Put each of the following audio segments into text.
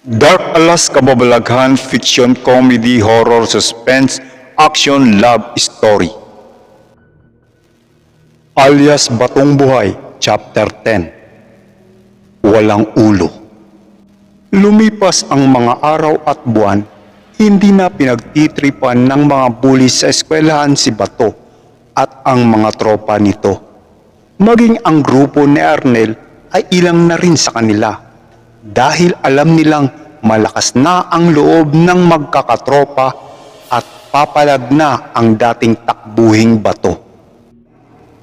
Dark Alas Kababalaghan Fiction Comedy Horror Suspense Action Love Story. Alias Batong Buhay Chapter 10 Walang Ulo. Lumipas ang mga araw at buwan, hindi na pinagtitripan ng mga bulis sa eskwelahan si Bato at ang mga tropa nito. Maging ang grupo ni Arnel ay ilang na rin sa kanila dahil alam nilang malakas na ang loob ng magkakatropa at papalag na ang dating takbuhing bato.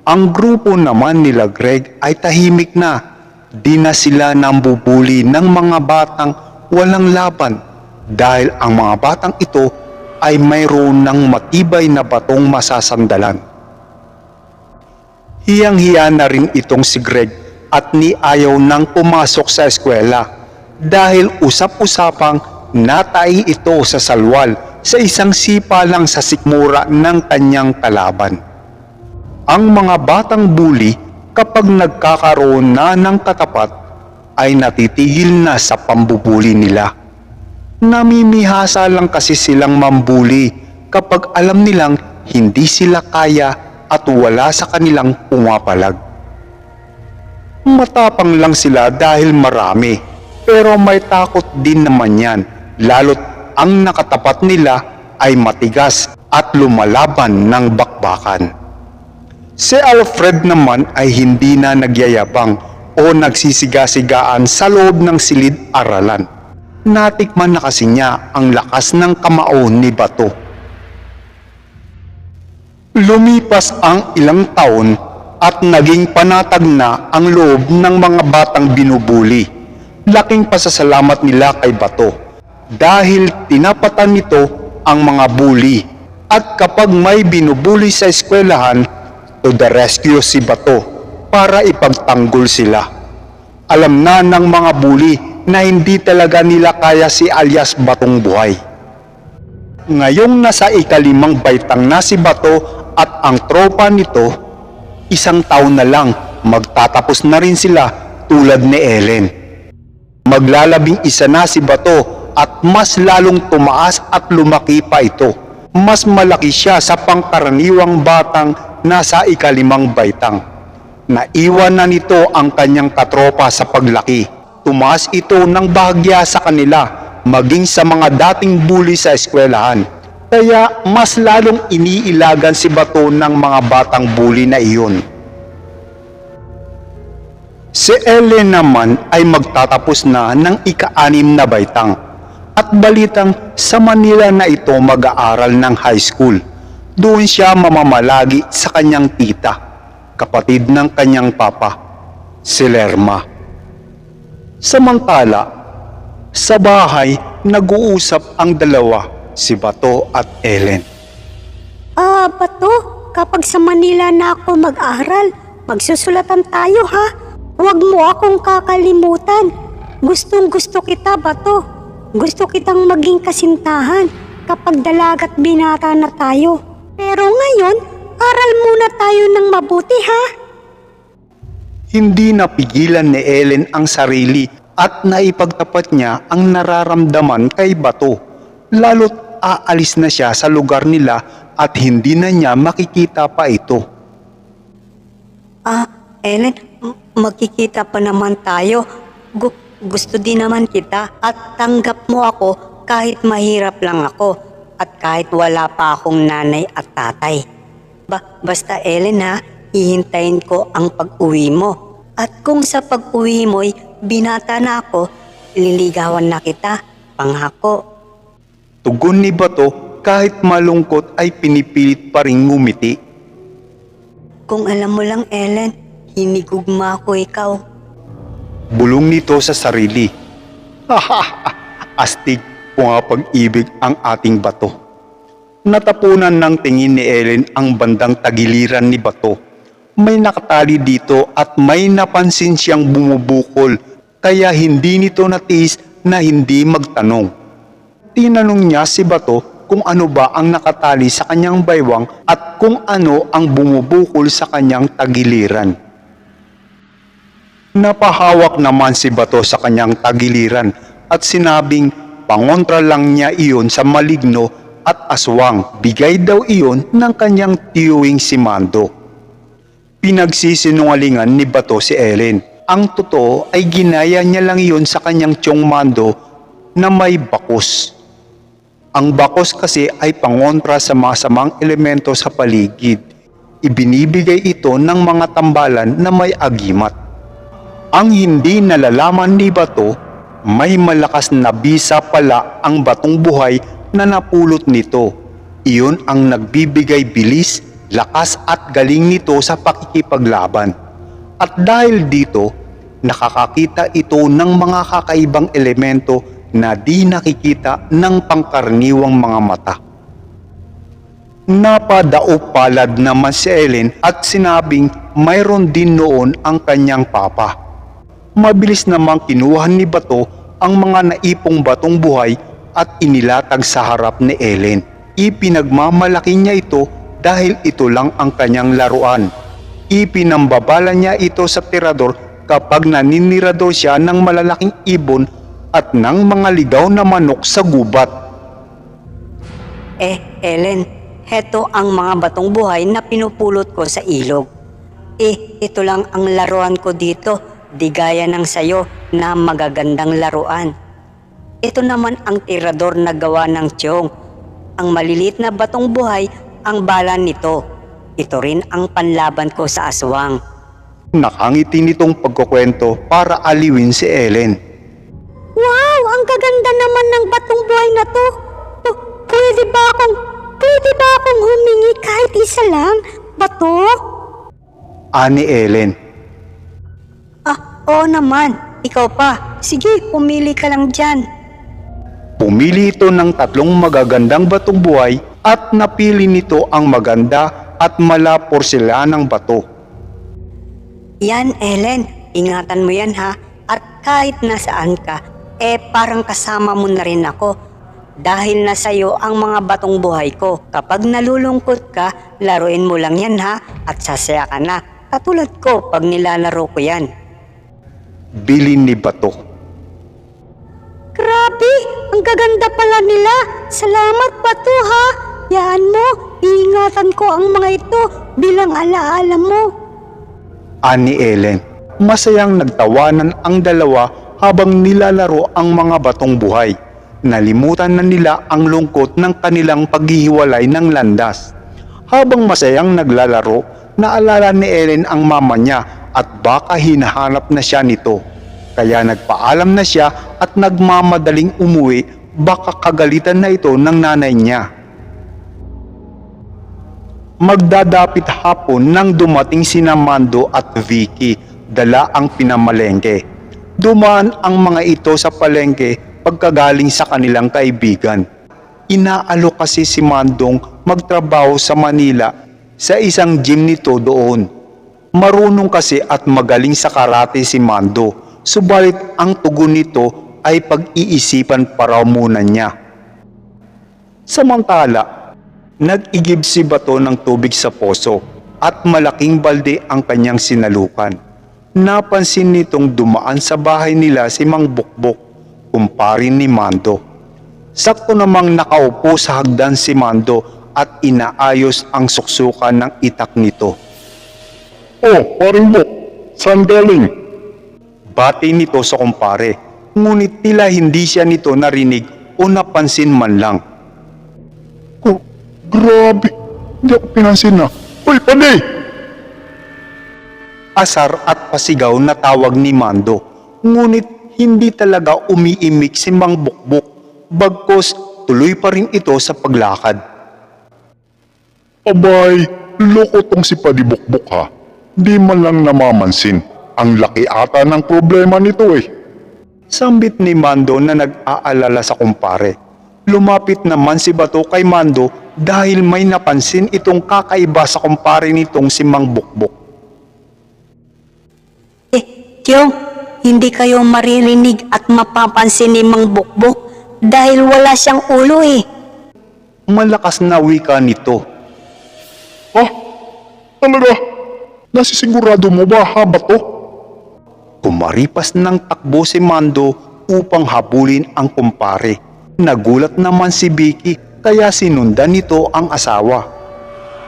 Ang grupo naman nila Greg ay tahimik na. Di na sila nambubuli ng mga batang walang laban dahil ang mga batang ito ay mayroon ng matibay na batong masasandalan. Hiyang-hiya na rin itong si Greg at ni ayaw nang pumasok sa eskwela dahil usap-usapang natay ito sa salwal sa isang sipa lang sa sikmura ng kanyang kalaban. Ang mga batang bully kapag nagkakaroon na ng katapat ay natitigil na sa pambubuli nila. Namimihasa lang kasi silang mambuli kapag alam nilang hindi sila kaya at wala sa kanilang pumapalag. Matapang lang sila dahil marami, pero may takot din naman yan, lalo't ang nakatapat nila ay matigas at lumalaban ng bakbakan. Si Alfred naman ay hindi na nagyayabang o nagsisiga-sigaan sa loob ng silid-aralan. Natikman na kasi niya ang lakas ng kamao ni Bato. Lumipas ang ilang taon at naging panatag na ang loob ng mga batang binubuli. Laking pasasalamat nila kay Bato dahil tinapatan nito ang mga bully at kapag may binubuli sa eskwelahan, to the rescue si Bato para ipagtanggol sila. Alam na ng mga bully na hindi talaga nila kaya si alias Batong Buhay. Ngayong nasa ikalimang baitang na si Bato at ang tropa nito, isang taon na lang magtatapos na rin sila tulad ni Ellen. Maglalabing isa na si Bato at mas lalong tumaas at lumaki pa ito. Mas malaki siya sa pangkaraniwang batang nasa ikalimang baitang. Naiwan na nito ang kanyang katropa sa paglaki. Tumaas ito ng bahagya sa kanila, maging sa mga dating bully sa eskwelahan. Kaya mas lalong iniilagan si Bato ng mga batang bully na iyon. Si Ellen naman ay magtatapos na ng ika-anim na baitang at balitang sa Manila na ito mag-aaral ng high school. Doon siya mamamalagi sa kanyang tita, kapatid ng kanyang papa, si Lerma. Samantala, sa bahay nag-uusap ang dalawa, si Bato at Ellen. Ah, Bato, kapag sa Manila na ako mag-aral, magsusulatan tayo ha. Huwag mo akong kakalimutan. Gustong gusto kita, Bato. Gusto kitang maging kasintahan kapag dalagat binata na tayo. Pero ngayon, aral muna tayo ng mabuti ha. Hindi napigilan ni Ellen ang sarili at naipagtapat niya ang nararamdaman kay Bato. Lalo't aalis na siya sa lugar nila at hindi na niya makikita pa ito. Ah, Ellen, magkikita pa naman tayo. Gu- gusto din naman kita at tanggap mo ako kahit mahirap lang ako at kahit wala pa akong nanay at tatay. Ba, basta Ellen ha, hihintayin ko ang pag-uwi mo. At kung sa pag-uwi mo'y binata na ako, liligawan na kita, pangako. Tugon ni Bato kahit malungkot ay pinipilit pa rin ngumiti. Kung alam mo lang Ellen, hinigugma ko ikaw. Bulong nito sa sarili. astig pumapag-ibig ang ating bato. Natapunan ng tingin ni Ellen ang bandang tagiliran ni Bato. May nakatali dito at may napansin siyang bumubukol kaya hindi nito natiis na hindi magtanong. Tinanong niya si Bato kung ano ba ang nakatali sa kanyang baywang at kung ano ang bumubukol sa kanyang tagiliran. Napahawak naman si Bato sa kanyang tagiliran at sinabing pangontra lang niya iyon sa maligno at aswang. Bigay daw iyon ng kanyang tiyuing si Mando. Pinagsisinungalingan ni Bato si Ellen. Ang totoo ay ginaya niya lang iyon sa kanyang tiyong Mando na may bakos. Ang bakos kasi ay pangontra sa masamang elemento sa paligid. Ibinibigay ito ng mga tambalan na may agimat. Ang hindi nalalaman ni Bato, may malakas na bisa pala ang batong buhay na napulot nito. Iyon ang nagbibigay bilis, lakas at galing nito sa pakikipaglaban. At dahil dito, nakakakita ito ng mga kakaibang elemento na di nakikita ng pangkarniwang mga mata. Napadaop palad naman si Ellen at sinabing mayroon din noon ang kanyang papa. Mabilis namang kinuha ni Bato ang mga naipong batong buhay at inilatag sa harap ni Ellen. Ipinagmamalaki niya ito dahil ito lang ang kanyang laruan. Ipinambabala niya ito sa tirador kapag naninira siya ng malalaking ibon at ng mga ligaw na manok sa gubat. Eh, Ellen, heto ang mga batong buhay na pinupulot ko sa ilog. Eh, ito lang ang laruan ko dito, di gaya ng sayo na magagandang laruan. Ito naman ang tirador na gawa ng tiyong. Ang maliliit na batong buhay ang bala nito. Ito rin ang panlaban ko sa aswang. Nakangiti nitong pagkukwento para aliwin si Ellen. Wow! Ang gaganda naman ng batong buhay na to. P- pwede ba akong, pwede ba akong humingi kahit isa lang? Bato? Ani Ellen. Ah, oo naman. Ikaw pa. Sige, pumili ka lang dyan. Pumili ito ng tatlong magagandang batong buhay at napili nito ang maganda at mala porselanang bato. Yan, Ellen. Ingatan mo yan ha. At kahit nasaan ka, eh parang kasama mo na rin ako. Dahil nasa iyo ang mga batong buhay ko. Kapag nalulungkot ka, laruin mo lang yan ha. At sasaya ka na. Katulad ko pag nilalaro ko yan. Bilin ni Bato. Grabe! Ang gaganda pala nila! Salamat pa to ha! Yaan mo, iingatan ko ang mga ito bilang alaala mo. Ani Ellen. Masayang nagtawanan ang dalawa habang nilalaro ang mga batong buhay. Nalimutan na nila ang lungkot ng kanilang paghihiwalay ng landas. Habang masayang naglalaro, naalala ni Ellen ang mama niya at baka hinahanap na siya nito. Kaya nagpaalam na siya at nagmamadaling umuwi baka kagalitan na ito ng nanay niya. Magdadapit hapon nang dumating sina Mando at Vicky, dala ang pinamalengke. Dumaan ang mga ito sa palengke pagkagaling sa kanilang kaibigan. Inaalok kasi si Mandong magtrabaho sa Manila sa isang gym nito doon. Marunong kasi at magaling sa karate si Mando, subalit ang tugon nito ay pag-iisipan pa raw muna niya. Samantala, nag-igib si Bato ng tubig sa poso at malaking balde ang kanyang sinalukan. Napansin nitong dumaan sa bahay nila si Mang Bukbok, kumparin ni Mando. Sakto namang nakaupo sa hagdan si Mando at inaayos ang suksukan ng itak nito. Oh, paring Bok, saan galing? Bati nito sa kumpare, ngunit tila hindi siya nito narinig o napansin man lang. Oh, grabe. Hindi ako pinansin na. Uy, panay! Asar at pasigaw na tawag ni Mando. Ngunit hindi talaga umiimik si Mang Bukbok, bagkos tuloy pa rin ito sa paglakad. Abay, loko tong si Padibukbok ha. Di man lang namamansin. Ang laki ata ng problema nito eh. Sambit ni Mando na nag-aalala sa kumpare. Lumapit naman si Bato kay Mando dahil may napansin itong kakaiba sa kumpare nitong si Mang Bukbok. Tiyong, hindi kayo maririnig at mapapansin ni Mang Bukbok dahil wala siyang ulo eh. Malakas na wika nito. Ah, talaga? Nasisigurado mo ba ha, Bato? Kumaripas ng takbo si Mando upang habulin ang kumpare. Nagulat naman si Vicky kaya sinundan nito ang asawa.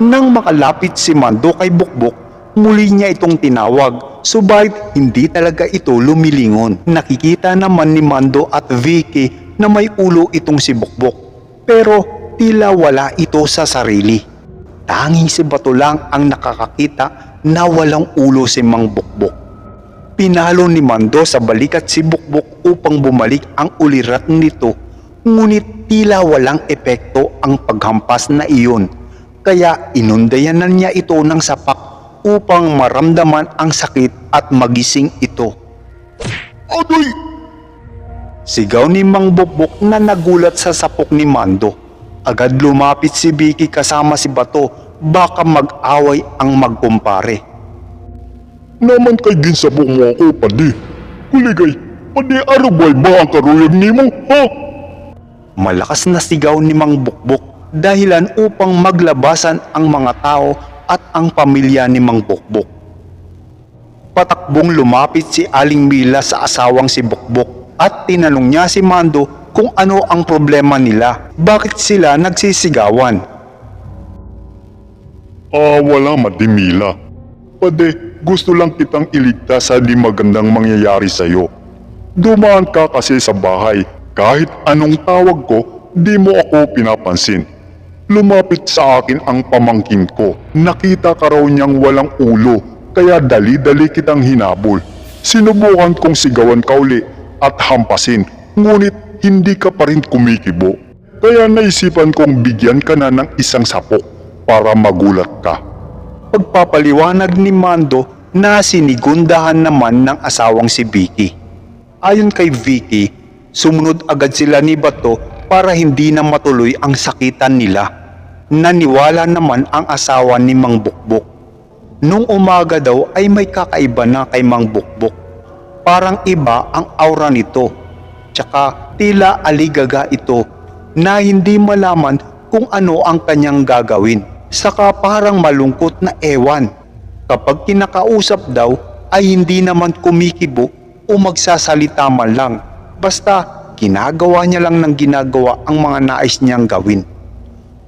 Nang makalapit si Mando kay Bukbok, muli niya itong tinawag, subalit hindi talaga ito lumilingon. Nakikita naman ni Mando at Vicky na may ulo itong si Bukbok, pero tila wala ito sa sarili. Tanging si Bato lang ang nakakakita na walang ulo si Mang Bukbok. Pinalo ni Mando sa balikat si Bukbok upang bumalik ang ulirat nito, ngunit tila walang epekto ang paghampas na iyon. Kaya inundayanan niya ito ng sapak upang maramdaman ang sakit at magising ito. Aday! Sigaw ni Mang Bukbok na nagulat sa sapok ni Mando. Agad lumapit si Vicky kasama si Bato baka mag-away ang magkumpare. Naman kay ginsabong mo ako, padi. Kuligay, padi arabay ba ang karuyag ni mo, ha? Malakas na sigaw ni Mang Bukbok dahilan upang maglabasan ang mga tao at ang pamilya ni Mang Bukbok. Patakbong lumapit si Aling Mila sa asawang si Bukbok at tinanong niya si Mando kung ano ang problema nila. Bakit sila nagsisigawan? Ah, wala madimila. Pade, gusto lang kitang iligtas sa di magandang mangyayari sa'yo. Dumaan ka kasi sa bahay. Kahit anong tawag ko, di mo ako pinapansin. Lumapit sa akin ang pamangkin ko. Nakita ka raw niyang walang ulo, kaya dali-dali kitang hinabol. Sinubukan kong sigawan ka uli at hampasin, ngunit hindi ka pa rin kumikibo. Kaya naisipan kong bigyan ka na ng isang sapok para magulat ka. Pagpapaliwanag ni Mando na sinigundahan naman ng asawang si Vicky. Ayon kay Vicky, sumunod agad sila ni Bato para hindi na matuloy ang sakitan nila. Naniwala naman ang asawa ni Mang Bukbok. Nung umaga daw ay may kakaiba na kay Mang Bukbok. Parang iba ang aura nito. Tsaka tila aligaga ito na hindi malaman kung ano ang kanyang gagawin. Saka parang malungkot na ewan. Kapag kinakausap daw ay hindi naman kumikibo o magsasalita man lang. Basta ginagawa niya lang ng ginagawa ang mga nais niyang gawin.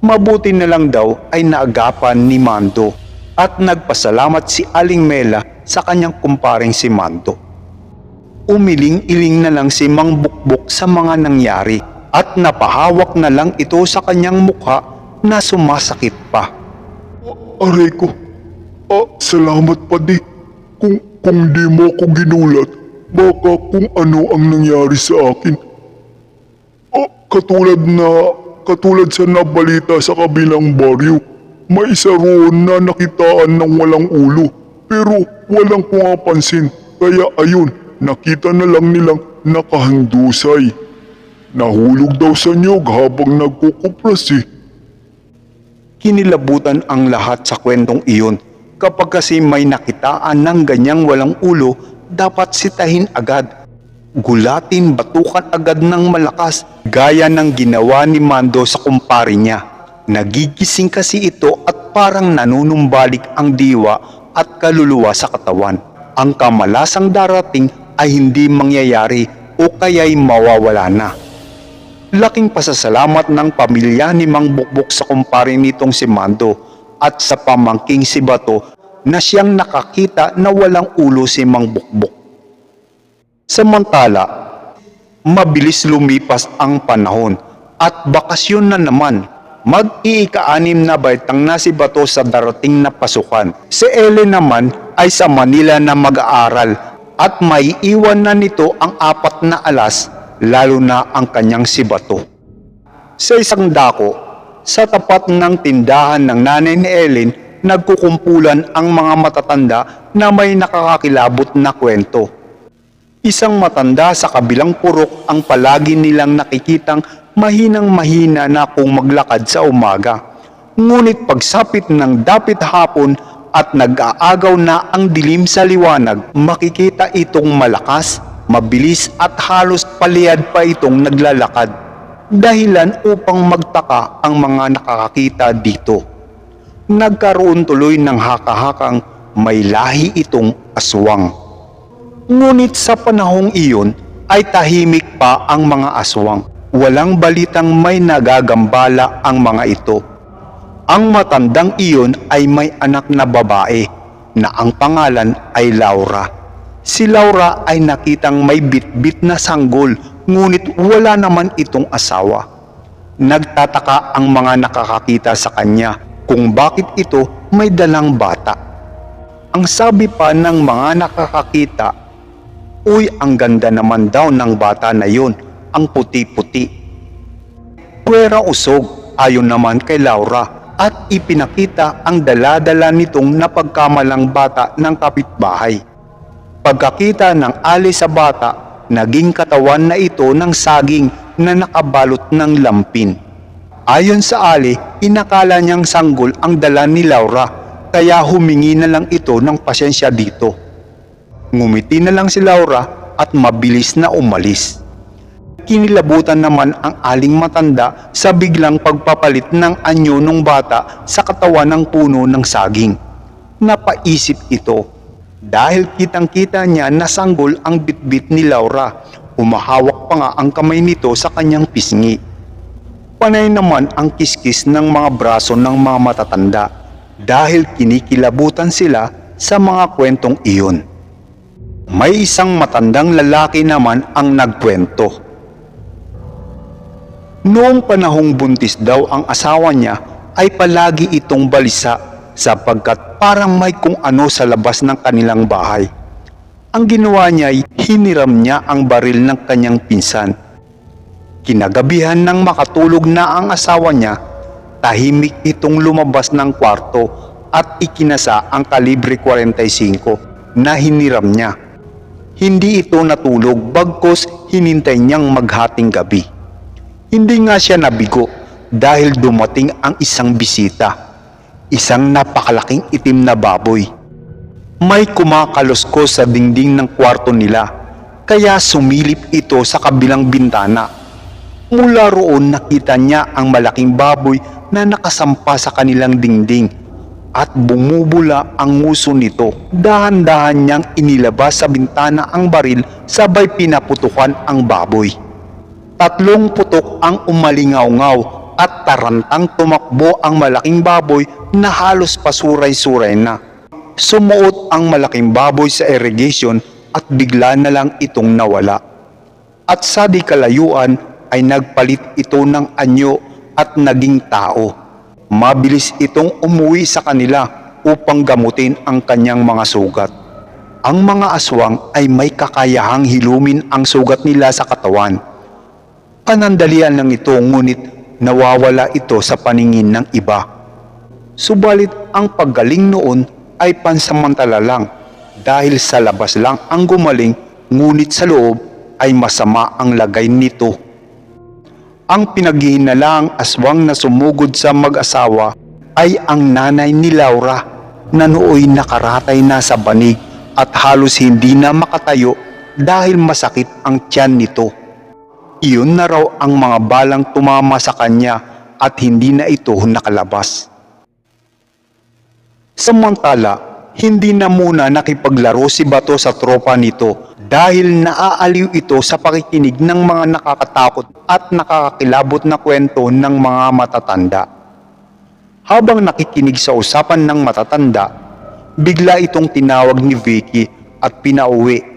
Mabuti na lang daw ay naagapan ni Mando at nagpasalamat si Aling Mela sa kanyang kumparing si Mando. Umiling-iling na lang si Mang Bukbok sa mga nangyari at napahawak na lang ito sa kanyang mukha na sumasakit pa. Aray ko. Ah, salamat pa di. Kung, kung di mo ako ginulat, baka kung ano ang nangyari sa akin. Ah, katulad na, katulad sa nabalita sa kabilang baryo. May isa roon na nakitaan ng walang ulo, pero walang pumapansin. Kaya ayun, nakita na lang nilang nakahandusay. Nahulog daw sa nyog habang nagkukupras eh. Kinilabutan ang lahat sa kwentong iyon. Kapag kasi may nakitaan ng ganyang walang ulo, dapat sitahin agad. Gulatin, batukan agad ng malakas gaya ng ginawa ni Mando sa kumpare niya. Nagigising kasi ito at parang nanunumbalik ang diwa at kaluluwa sa katawan. Ang kamalasang darating ay hindi mangyayari o kaya'y mawawala na. Laking pasasalamat ng pamilya ni Mang Bukbok sa kumpare nitong si Mando at sa pamangking si Bato na siyang nakakita na walang ulo si Mang Bukbok. Samantala, mabilis lumipas ang panahon at bakasyon na naman. Mag-iika-anim na baitang na si Bato sa darating na pasukan. Si Ellen naman ay sa Manila na mag-aaral at may iwan na nito ang apat na alas lalo na ang kanyang si Bato. Sa isang dako, sa tapat ng tindahan ng nanay ni Ellen, nagkukumpulan ang mga matatanda na may nakakakilabot na kwento. Isang matanda sa kabilang purok ang palagi nilang nakikitang mahinang mahina na kung maglakad sa umaga. Ngunit pagsapit ng dapit hapon at nag-aagaw na ang dilim sa liwanag, makikita itong malakas, mabilis at halos palihad pa itong naglalakad. Dahilan upang magtaka ang mga nakakakita dito. Nagkaroon tuloy ng haka-hakang may lahi itong aswang. Ngunit sa panahong iyon ay tahimik pa ang mga aswang. Walang balitang may nagagambala ang mga ito. Ang matandang iyon ay may anak na babae na ang pangalan ay Laura. Si Laura ay nakitang may bitbit na sanggol ngunit wala naman itong asawa. Nagtataka ang mga nakakakita sa kanya kung bakit ito may dalang bata. Ang sabi pa ng mga nakakakita Uy, ang ganda naman daw ng bata na yun, ang puti-puti. Pwera usog, ayon naman kay Laura at ipinakita ang daladala nitong napagkamalang bata ng kapitbahay. Pagkakita ng ali sa bata, naging katawan na ito ng saging na nakabalot ng lampin. Ayon sa ali, inakala niyang sanggol ang dala ni Laura kaya humingi na lang ito ng pasensya dito. Ngumiti na lang si Laura at mabilis na umalis. Kinilabutan naman ang aling matanda sa biglang pagpapalit ng anyo ng bata sa katawan ng puno ng saging. Napaisip ito dahil kitang-kita niya na sanggol ang bitbit ni Laura. Umahawak pa nga ang kamay nito sa kanyang pisngi. Panay naman ang kiskis ng mga braso ng mga matatanda dahil kinikilabutan sila sa mga kwentong iyon. May isang matandang lalaki naman ang nagkwento. Noong panahong buntis daw ang asawa niya ay palagi itong balisa sapagkat parang may kung ano sa labas ng kanilang bahay. Ang ginawa niya ay hiniram niya ang baril ng kanyang pinsan. Kinagabihan ng makatulog na ang asawa niya, tahimik itong lumabas ng kwarto at ikinasa ang kalibre 45 na hiniram niya. Hindi ito natulog bagkos hinintay niyang maghating gabi. Hindi nga siya nabigo dahil dumating ang isang bisita. Isang napakalaking itim na baboy. May kumakaluskos sa dingding ng kwarto nila kaya sumilip ito sa kabilang bintana. Mula roon nakita niya ang malaking baboy na nakasampa sa kanilang dingding at bumubula ang nguso nito. Dahan-dahan niyang inilabas sa bintana ang baril sabay pinaputukan ang baboy. Tatlong putok ang umalingaw-ngaw at tarantang tumakbo ang malaking baboy na halos pasuray-suray na. Sumuot ang malaking baboy sa irrigation at bigla na lang itong nawala. At sa di kalayuan ay nagpalit ito ng anyo at naging tao. Mabilis itong umuwi sa kanila upang gamutin ang kanyang mga sugat. Ang mga aswang ay may kakayahang hilumin ang sugat nila sa katawan. Panandalian lang ito ngunit nawawala ito sa paningin ng iba. Subalit ang paggaling noon ay pansamantala lang dahil sa labas lang ang gumaling ngunit sa loob ay masama ang lagay nito. Ang pinaghihinalang aswang na sumugod sa mag-asawa ay ang nanay ni Laura na nooy nakaratay na sa banig at halos hindi na makatayo dahil masakit ang tiyan nito. Iyon na raw ang mga balang tumama sa kanya at hindi na ito nakalabas. Samantala, hindi na muna nakipaglaro si Bato sa tropa nito dahil naaaliw ito sa pakikinig ng mga nakakatakot at nakakakilabot na kwento ng mga matatanda. Habang nakikinig sa usapan ng matatanda, bigla itong tinawag ni Vicky at pinauwi.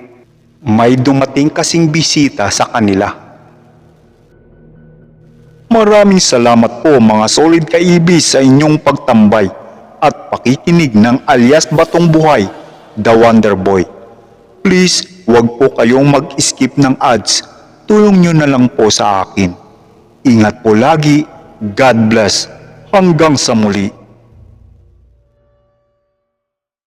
May dumating kasing bisita sa kanila. Maraming salamat po mga solid kaibis sa inyong pagtambay at pakikinig ng alias Batong Buhay, The Wonder Boy. Please, wag po kayong mag-skip ng ads. Tulong nyo na lang po sa akin. Ingat po lagi. God bless. Hanggang sa muli.